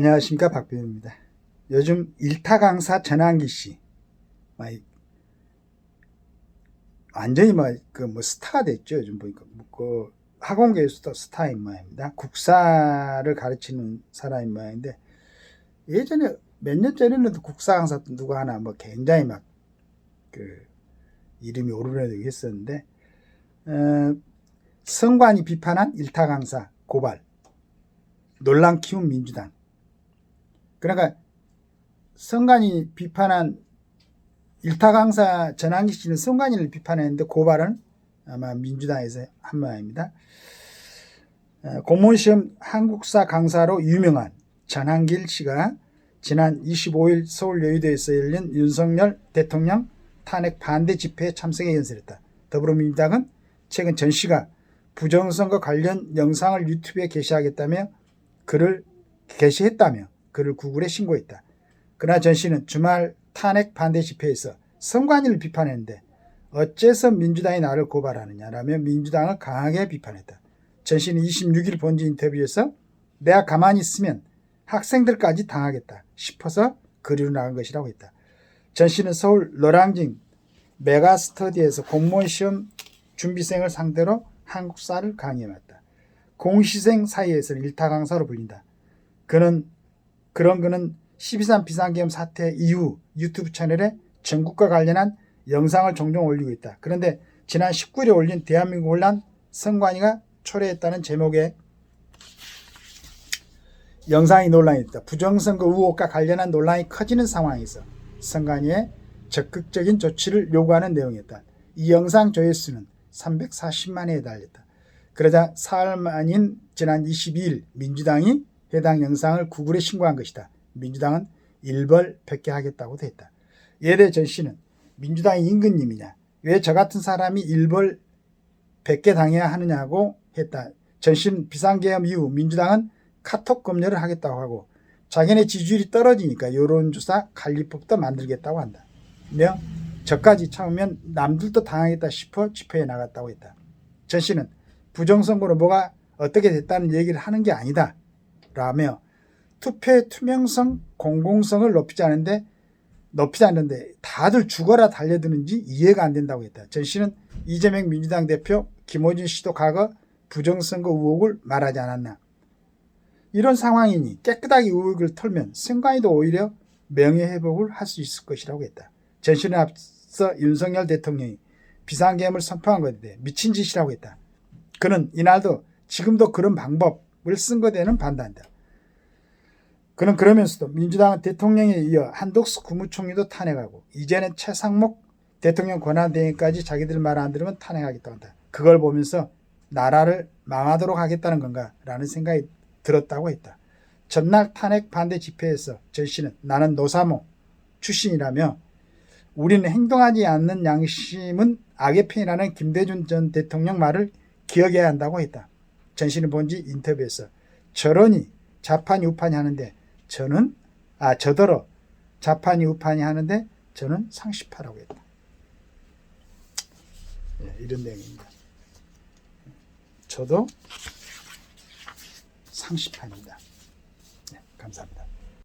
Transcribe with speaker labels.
Speaker 1: 안녕하십니까 박병입니다. 요즘 일타 강사 전환기 씨, 막 이- 완전히 막그뭐 스타가 됐죠. 요즘 보니까 뭐그 학원계에서도 스타인 모양입니다. 국사를 가르치는 사람인 모양인데 예전에 몇 년 전에는 또 국사 강사 누가 하나 뭐 굉장히 막 그 이름이 오르내리고 했었는데 어, 성관이 비판한 일타 강사 고발 논란 키운 민주당 그러니까 성관이 비판한 일타 강사 전환기 씨는 성관이를 비판했는데 고발은 아마 민주당에서 한 모양입니다. 어, 공무원시험 한국사 강사로 유명한 전한길 씨가 지난 25일 서울 여의도에서 열린 윤석열 대통령 탄핵 반대 집회에 참석해 연설했다. 더불어민주당은 최근 전 씨가 부정선거 관련 영상을 유튜브에 게시하겠다며 그를 게시했다며 그를 구글에 신고했다. 그러나 전 씨는 주말 탄핵 반대 집회에서 선관위를 비판했는데 어째서 민주당이 나를 고발하느냐라며 민주당을 강하게 비판했다. 전 씨는 26일 본지 인터뷰에서 내가 가만히 있으면 학생들까지 당하겠다 싶어서 그리로 나간 것이라고 했다. 전 씨는 서울 노량진 메가스터디에서 공무원 시험 준비생을 상대로 한국사를 강의해왔다. 공시생 사이에서는 일타 강사로 불린다. 그는 그런 그는 12.3 비상계엄 사태 이후 유튜브 채널에 전국과 관련한 영상을 종종 올리고 있다. 그런데 지난 19일에 올린 대한민국 혼란 선관위가 초래했다는 제목의 영상이 논란이 있다. 부정선거 의혹과 관련한 논란이 커지는 상황에서 선관위에 적극적인 조치를 요구하는 내용이었다. 이 영상 조회수는 340만회에 달렸다. 그러자 사흘 만인 지난 22일 민주당이 해당 영상을 구글에 신고한 것이다. 민주당은 일벌 백계하겠다고 했다. 이에 대해 전 씨는 민주당이 임금님이냐 왜 저 같은 사람이 일벌 백계 당해야 하느냐고 했다. 전 씨는 비상계엄 이후 민주당은 카톡 검열을 하겠다고 하고 자기네 지지율이 떨어지니까 여론조사 관리법도 만들겠다고 한다. 며 저까지 참으면 남들도 당하겠다 싶어 집회에 나갔다고 했다. 전 씨는 부정선거로 뭐가 어떻게 됐다는 얘기를 하는 게 아니다. 라며 투표의 투명성, 공공성을 높이지 않는데 높이지 않는데 다들 죽어라 달려드는지 이해가 안 된다고 했다. 전 씨는 이재명 민주당 대표 김호준 씨도 과거 부정선거 의혹을 말하지 않았나. 이런 상황이니 깨끗하게 의혹을 털면 선관위도 오히려 명예회복을 할 수 있을 것이라고 했다. 전 씨는 앞서 윤석열 대통령이 비상계엄을 선포한 것에 대해 미친 짓이라고 했다. 그는 이날도 지금도 그런 방법 을쓴 것에는 반대한다. 그는 그러면서도 민주당은 대통령에 이어 한독수 국무총리도 탄핵하고 이제는 최상목 대통령 권한대행까지 자기들 말 안 들으면 탄핵하겠다고 한다. 그걸 보면서 나라를 망하도록 하겠다는 건가 라는 생각이 들었다고 했다. 전날 탄핵 반대 집회에서 전 씨는 나는 노사모 출신이라며 우리는 행동하지 않는 양심은 악의 편이라는 김대중 전 대통령 말을 기억해야 한다고 했다. 전 씨는 본지 인터뷰에서 저러니 자판이 우판이 하는데 저는 아 저더러 자판이 우판이 하는데 저는 상식파라고 했다. 예, 이런 내용입니다. 저도 상식파입니다. 네, 감사합니다.